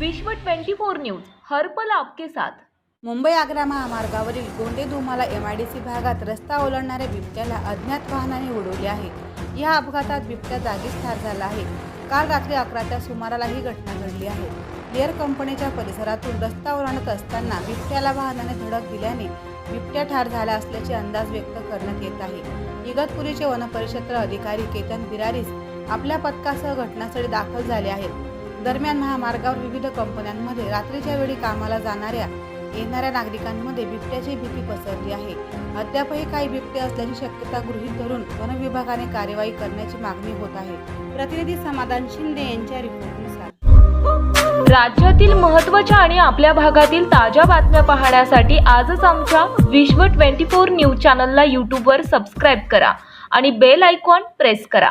विश्व 24 न्यूज हरपल आपके साथ. मुंबई आग्रा महामार्गावरील गोंडे डी सी भागात रस्ता ओलांडणाऱ्या बिबट्याला अज्ञात वाहनाने उडवले आहे. या अपघातात बिबट्या जागीच ठार झाला आहे. काल रात्री अकराच्या सुमाराला ही घटना घडली आहे. लेअर कंपनीच्या परिसरातून रस्ता ओलांडत असताना बिबट्याला वाहनाने धडक दिल्याने बिबट्या ठार झाला असल्याचे अंदाज व्यक्त करण्यात येत आहे. इगतपुरीचे वनपरिक्षेत्र अधिकारी केतन बिरारीस आपल्या पथकासह घटनास्थळी दाखल झाले आहेत. दरम्यान महामार्गावर विविध कंपन्यांमध्ये रात्रीच्या वेळी कामाला जाणाऱ्या येणाऱ्या नागरिकांमध्ये बिबट्याची भीती पसरली आहे. अद्यापही काही बिबटे असल्याची शक्यता गृहीत धरून वन विभागाने कार्यवाही करण्याची मागणी होत आहे. प्रतिनिधी समाधान शिंदे यांच्या रिपोर्टनुसार. राज्यातील महत्त्वाच्या आणि आपल्या भागातील ताज्या बातम्या पाहण्यासाठी आजच आमच्या विश्व 24 न्यूज चॅनलला यूट्यूबवर सबस्क्राईब करा आणि बेल आयकॉन प्रेस करा.